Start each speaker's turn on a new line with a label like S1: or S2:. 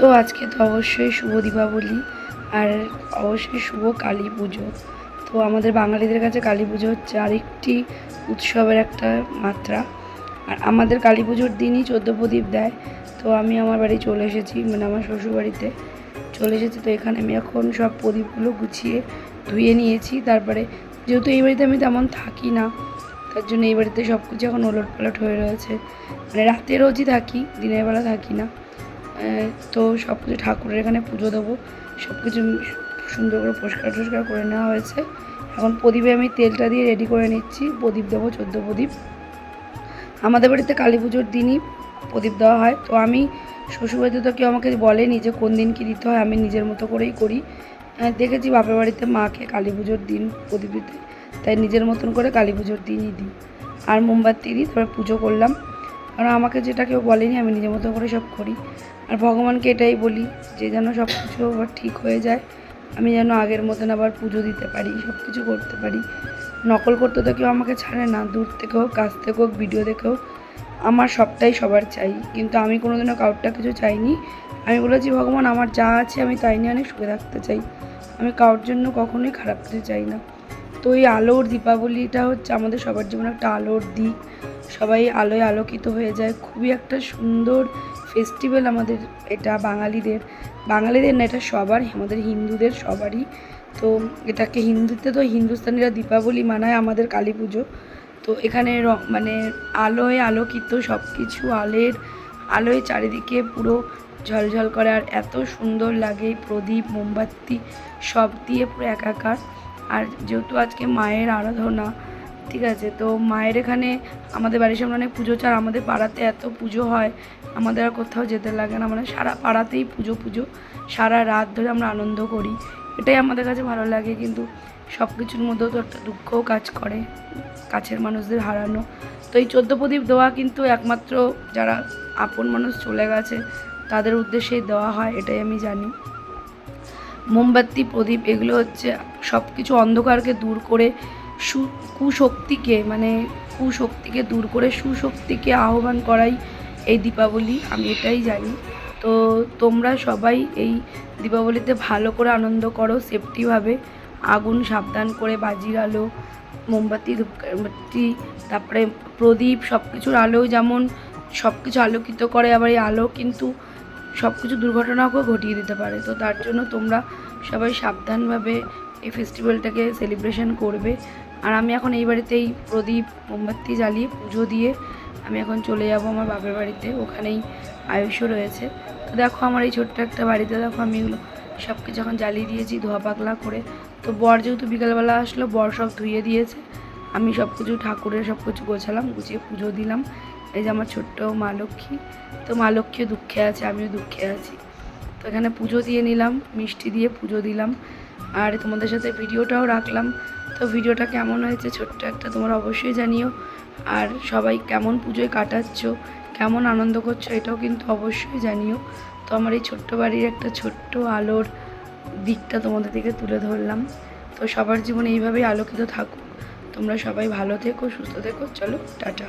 S1: তো আজকে তো অবশ্যই শুভ দীপাবলি আর অবশ্যই শুভ কালী পুজো। তো আমাদের বাঙালিদের কাছে কালী পুজো হচ্ছে আরেকটি উৎসবের একটা মাত্রা। আর আমাদের কালী পুজোর দিনই চোদ্দ প্রদীপ দেয়। তো আমি আমার বাড়ি চলে এসেছি মানে আমার শ্বশুর বাড়িতে চলে এসেছি। তো এখানে আমি এখন সব প্রদীপগুলো গুছিয়ে ধুয়ে নিয়েছি। তারপরে যেহেতু এই বাড়িতে আমি তেমন থাকি না, তার জন্য এই বাড়িতে সব কিছু এখন ওলট পালট হয়ে রয়েছে। মানে রাতে রোজই থাকি, দিনের বেলা থাকি না। তো সব কিছু ঠাকুরের এখানে পুজো দেবো। সব কিছু সুন্দর করে পরিষ্কার টরিষ্কার করে নেওয়া হয়েছে। এখন প্রদীপে আমি তেলটা দিয়ে রেডি করে নিচ্ছি। প্রদীপ দেবো, চোদ্দ প্রদীপ। আমাদের বাড়িতে কালী পুজোর দিনই প্রদীপ দেওয়া হয়। তো আমি শ্বশুরবাড়িতে তো কেউ আমাকে বলেনি যে কোন দিন কী দিতে হয়, আমি নিজের মতো করেই করি। দেখেছি বাপের বাড়িতে মাকে কালী পুজোর দিন প্রদীপ দিতে। তাই নিজের মতন করে কালী পুজোর দিনই দিই। আর মোমবাতি দিই তারপরে পুজো করলাম। কারণ আমাকে যেটা কেউ বলেনি, আমি নিজের মতো করে সব করি। আর ভগবানকে এটাই বলি যে যেন সব কিছু আবার ঠিক হয়ে যায়। আমি যেন আগের মতন আবার পুজো দিতে পারি, সব কিছু করতে পারি। নকল করতে তো কেউ আমাকে ছাড়ে না, দূর থেকে হোক, কাছ থেকে হোক, ভিডিও দেখে হোক। আমার সবটাই সবার চাই। কিন্তু আমি কোনোদিনও কাউরটা কিছু চাইনি। আমি বলেছি, ভগবান, আমার যা আছে আমি তাই নিয়ে অনেক সুখে থাকতে চাই। আমি কারোর জন্য কখনোই খারাপ কিছু চাই না। তো এই আলোর দীপাবলিটা হচ্ছে আমাদের সবার জীবনে একটা আলোর দিক। সবাই আলোয় আলোকিত হয়ে যায়। খুবই একটা সুন্দর ফেস্টিভ্যাল আমাদের এটা বাঙালিদের। বাঙালিদের না, এটা সবার আমাদের হিন্দুদের সবারই। তো এটাকে হিন্দুতে তো হিন্দুস্তানিরা দীপাবলি মানায় আমাদের কালী পুজো। তো এখানে মানে আলোয় আলোকিত সব কিছু আলের, আলোয় চারিদিকে পুরো ঝলঝল করে। আর এত সুন্দর লাগে প্রদীপ, মোমবাতি, সব দিয়ে পুরো একাকার। আর যেহেতু আজকে মায়ের আরাধনা, ঠিক আছে? তো মায়ের এখানে আমাদের বাড়ির সামনে অনেক পুজো চার আমাদের পাড়াতে এত পুজো হয়, আমাদের আর কোথাও যেতে লাগে না। মানে সারা পাড়াতেই পুজো পুজো। সারা রাত ধরে আমরা আনন্দ করি। এটাই আমাদের কাছে ভালো লাগে, কিন্তু সব কিছুর মধ্যেও তো একটা দুঃখও কাজ করে, কাছের মানুষদের হারানো। তো এই চোদ্দ প্রদীপ দেওয়া কিন্তু একমাত্র যারা আপন মানুষ চলে গেছে, তাদের উদ্দেশ্যেই দেওয়া হয়, এটাই আমি জানি। মোমবাতি, প্রদীপ, এগুলো হচ্ছে সব কিছু অন্ধকারকে দূর করে সু, কুশক্তিকে মানে কুশক্তিকে দূর করে সুশক্তিকে আহ্বান করাই এই দীপাবলি, আমি এটাই জানি। তো তোমরা সবাই এই দীপাবলিতে ভালো করে আনন্দ করো, সেফটিভাবে আগুন সাবধান করে বাজির আলো, মোমবাতি, ধূপকাঠি, তারপরে প্রদীপ সব কিছুর আলো যেমন সব কিছু আলোকিত করে, আবার এই আলো কিন্তু সব কিছু দুর্ঘটনাকেও ঘটিয়ে দিতে পারে। তো তার জন্য তোমরা সবাই সাবধানভাবে এই ফেস্টিভ্যালটাকে সেলিব্রেশন করবে। আর আমি এখন এই বাড়িতেই প্রদীপ, মোমবাতি জ্বালিয়ে পুজো দিয়ে আমি এখন চলে যাব আমার বাপের বাড়িতে। ওখানেই আয়ুষও রয়েছে। তো দেখো আমার এই ছোট্ট একটা বাড়িতে দেখো আমি এগুলো সব কিছু এখন জ্বালিয়ে দিয়েছি ধোয়া পাকলা করে। তো বর যেহেতু বিকালবেলা আসলো, বর সব ধুয়ে দিয়েছে। আমি সব কিছু ঠাকুরের সব কিছু গোছালাম, গুছিয়ে পুজো দিলাম। এই যে আমার ছোট্ট মা লক্ষ্মী, তো মা লক্ষ্মীও দুঃখে আছে, আমিও দুঃখে আছি। তো এখানে পুজো দিয়ে নিলাম, মিষ্টি দিয়ে পুজো দিলাম। আর তোমাদের সাথে ভিডিওটাও রাখলাম। তো ভিডিওটা কেমন হয়েছে ছোট্ট একটা তোমরা অবশ্যই জানিও। আর সবাই কেমন পুজোয় কাটাচ্ছ, কেমন আনন্দ করছ এটাও কিন্তু অবশ্যই জানিও। তো আমার এই ছোট্ট বাড়ির একটা ছোট্ট আলোর দিকটা তোমাদের থেকে তুলে ধরলাম। তো সবার জীবনে এইভাবেই আলোকিত থাকুক। তোমরা সবাই ভালো থেকো, সুস্থ থেকো। চলো, টাটা।